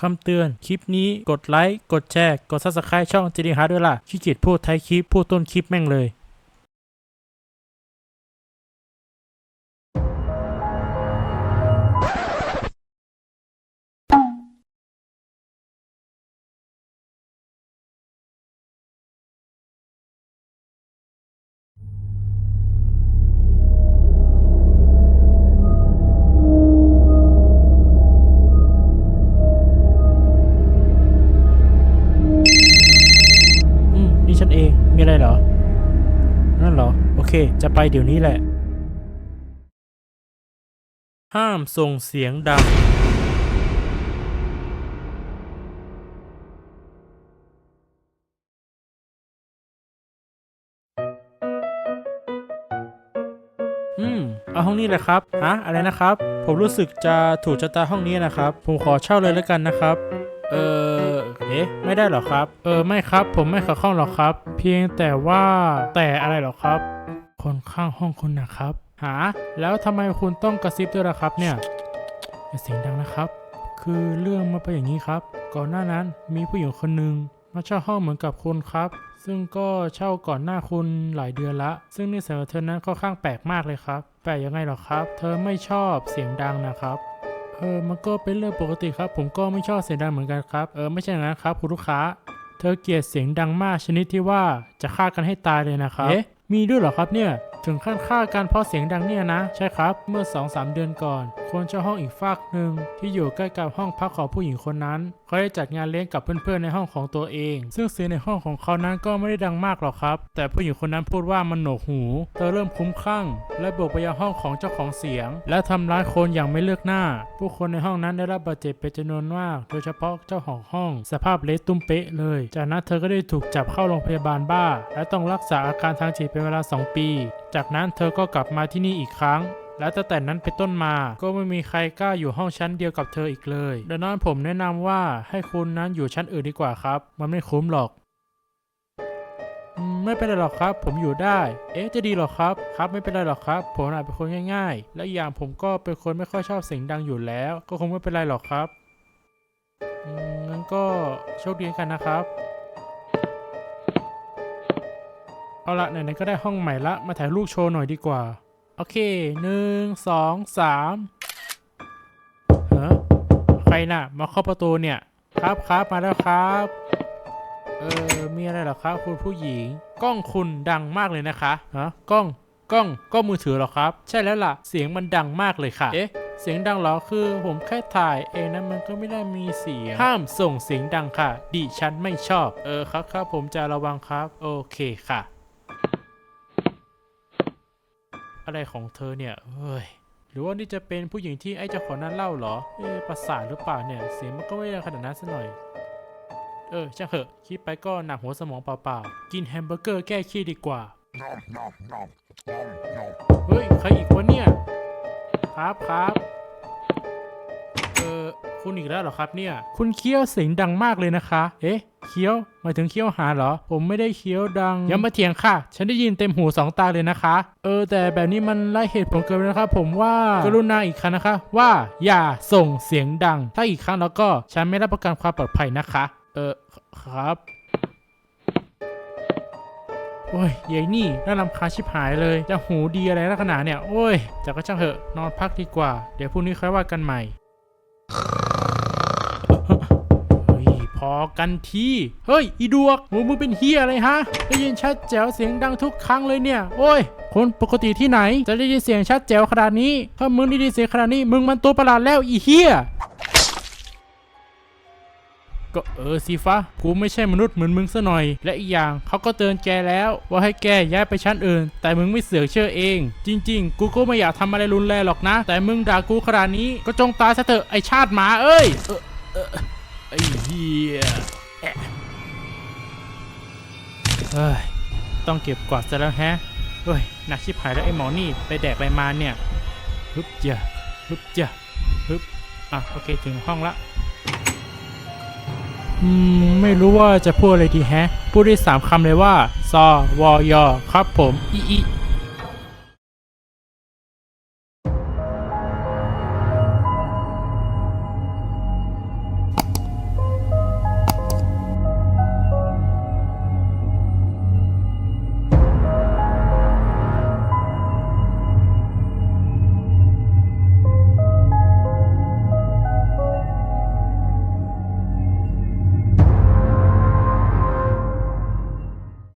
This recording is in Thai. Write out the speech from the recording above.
คำเตือน คลิปนี้กดไลค์ กดแชร์ กด subscribe ช่องจีดีฮาร์ด้วยล่ะขี้เกียจพูดท้ายคลิป พูดต้นคลิปแม่งเลย นเองมีอะไรเหรอ นั่นเหรอ โอเค จะไปเดี๋ยวนี้แหละ ห้ามส่งเสียงดัง อืม เอาห้องนี้แหละครับฮะอะไรนะครับ ผมรู้สึกจะถูกชะตาห้องนี้นะครับ ผมขอเช่าเลยแล้วกันนะครับ เออ เอ๊ะ ไม่ได้หรอครับ เออ ไม่ครับ ผมไม่ขัดข้องหรอกครับ เพียงแต่ว่า แต่อะไรหรอครับ คนข้างห้องคุณนะครับ หา แล้วทำไมคุณต้องกระซิบด้วยล่ะครับ เนี่ยอย่าเสียงดังนะครับ คือเรื่องมาเป็นอย่างนี้ครับ ก่อนหน้านั้นมีผู้หญิงคนหนึ่งมาเช่าห้องเหมือนกับคุณครับ ซึ่งก็เช่าก่อนหน้าคุณหลายเดือนละ ซึ่งนิสัยของเธอนั้นค่อนข้างแปลกมากเลยครับ แปลกยังไงหรอครับ เธอไม่ชอบเสียงดังนะครับ เออมันก็เป็นเรื่องปกติครับ ผมก็ไม่ชอบเสียงดังเหมือนกันครับ เออไม่ใช่อย่างนั้นครับคุณลูกค้า เธอเกลียดเสียงดังมากชนิดที่ว่าจะฆ่ากันให้ตายเลยนะครับ เอ๊ะมีด้วยเหรอครับเนี่ย ถึงขั้นฆ่ากันเพราะเสียงดังเนี่ยนะ ใช่ครับ เมื่อ 2-3 เดือนก่อน คนเช่าห้องอีกฝากหนึ่งที่อยู่ใกล้กับห้องพักของผู้หญิงคนนั้น เขาได้จัดงานเลี้ยงกับเพื่อนๆในห้องของตัวเอง ซึ่งเสียงในห้องของเขานั้นก็ไม่ได้ดังมากหรอกครับ แต่ผู้หญิงคนนั้นพูดว่ามันหนวกหูเธอเริ่มคุ้มคลั่ง และบุกไปยังห้องของเจ้าของเสียง และทำร้ายคนอย่างไม่เลือกหน้า ผู้คนในห้องนั้นได้รับบาดเจ็บเป็นจำนวนมาก โดยเฉพาะเจ้าของห้อง สภาพเละตุ้มเป๊ะเลย จากนั้นเธอก็ได้ถูกจับเข้าโรงพยาบาลบ้า และต้องรักษาอาการทางจิตเป็นเวลา 2 ปี จากนั้นเธอก็กลับมาที่นี่อีกครั้ง และตั้งแต่นั้นเป็นต้นมา ก็ไม่มีใครกล้าอยู่ห้องชั้นเดียวกับเธออีกเลย ดังนั้นผมแนะนำว่าให้คุณนั้นอยู่ชั้นอื่นดีกว่าครับ มันไม่คุ้มหรอกไม่เป็นไรหรอกครับ ผมอยู่ได้ เอ๊ะ จะดีหรอครับ ครับ ไม่เป็นไรหรอกครับ ผมอาจเป็นคนง่ายๆ และอย่างผมก็เป็นคนไม่ค่อยชอบเสียงดังอยู่แล้ว ก็คงไม่เป็นไรหรอกครับ งั้นก็โชคดีกันนะครับ เอาละไหนๆก็ได้ห้องใหม่ละ มาถ่ายรูปโชว์หน่อยดีกว่า โอเคหนึ่งสองสามฮะใครน่ะ มาเคาะประตูเนี่ย ครับครับมาแล้วครับ เออมีอะไรหรอครับคุณผู้หญิง กล้องคุณดังมากเลยนะคะฮะกล้องกล้องกล้องมือถือหรอครับ ใช่แล้วล่ะ เสียงมันดังมากเลยค่ะ เอ๊ะเสียงดังเหรอคือ ผมแค่ถ่ายเองนะมันก็ไม่ได้มีเสียงห้ามส่งเสียงดังค่ะ ดิฉันไม่ชอบ เออครับครับผมจะระวังครับ โอเคค่ะ อะไรของเธอเนี่ยเฮ้ยหรือว่านี่จะเป็นผู้หญิงที่ไอ้เจ้าของนั้นเล่าเหรอ เอ๊ะประสาทหรือเปล่าเนี่ย เสียงมันก็ไม่ได้ขนาดนั้นซะหน่อย เออช่างเถอะ คิดไปก็หนักหัวสมองเปล่าๆ กินแฮมเบอร์เกอร์แก้ขี้ดีกว่า เฮ้ย ใครอีกวะเนี่ย ครับครับเออ คุณอีกแล้วเหรอครับเนี่ย คุณเคี้ยวเสียงดังมากเลยนะคะ เอ๊ะ เคี้ยวหมายถึงเคี้ยวอาหารเหรอ ผมไม่ได้เคี้ยวดังอย่ามาเถียงค่ะ ฉันได้ยินเต็มหูสองตาเลยนะคะ เออ แต่แบบนี้มันไล่เหตุผลเกินไปนะครับผมว่ากรุณาอีกครั้งนะคะ ว่าอย่าส่งเสียงดัง ถ้าอีกครั้งแล้วก็ฉันไม่รับประกันความปลอดภัยนะคะ เออครับโอ้ยยายนี่น่ารำคาญชิบหายเลย จะหูดีอะไรลักษณะเนี่ย โอ้ยแต่ก็ช่างเถอะ นอนพักดีกว่า เดี๋ยวพรุ่งนี้ค่อยว่ากันใหม่ กันที เฮ้ย อีดวกมึงมึงเป็นเฮียอะไรฮะ ได้ยินชัดแจ๋วเสียงดังทุกครั้งเลยเนี่ย โอ้ย คนปกติที่ไหน จะได้ยินเสียงชัดแจ๋วขนาดนี้ ถ้ามึงได้ยินเสียงขนาดนี้ มึงมันตัวประหลาดแล้วอีเฮียก็เออสิฟ้ากูไม่ใช่มนุษย์เหมือนมึงซะหน่อย และอีกอย่างเขาก็เตือนแกแล้ว ว่าให้แกย้ายไปชั้นอื่น แต่มึงไม่เสือกเชื่อเอง จริง ๆ กูก็ไม่อยากทำอะไรรุนแรงหรอกนะ แต่มึงด่ากูขนาดนี้ก็จงตายซะเถอะไอชาติหมาเอ้ยเออเออ ไอ้เฮียแอะเฮ้ย ต้องเก็บกวาดซะแล้วแฮะเฮ้ยหนักชิบหายแล้วไอ้หมอนี่ไปแดกอะไรมาเนี่ยฮึบเจ้าฮึบเจ้าฮึบอะโอเคถึงห้องละอืมไม่รู้ว่าจะพูดอะไรดีแฮะ พูดได้สามคำเลยว่า ซอ วอยอ ครับผม อีอี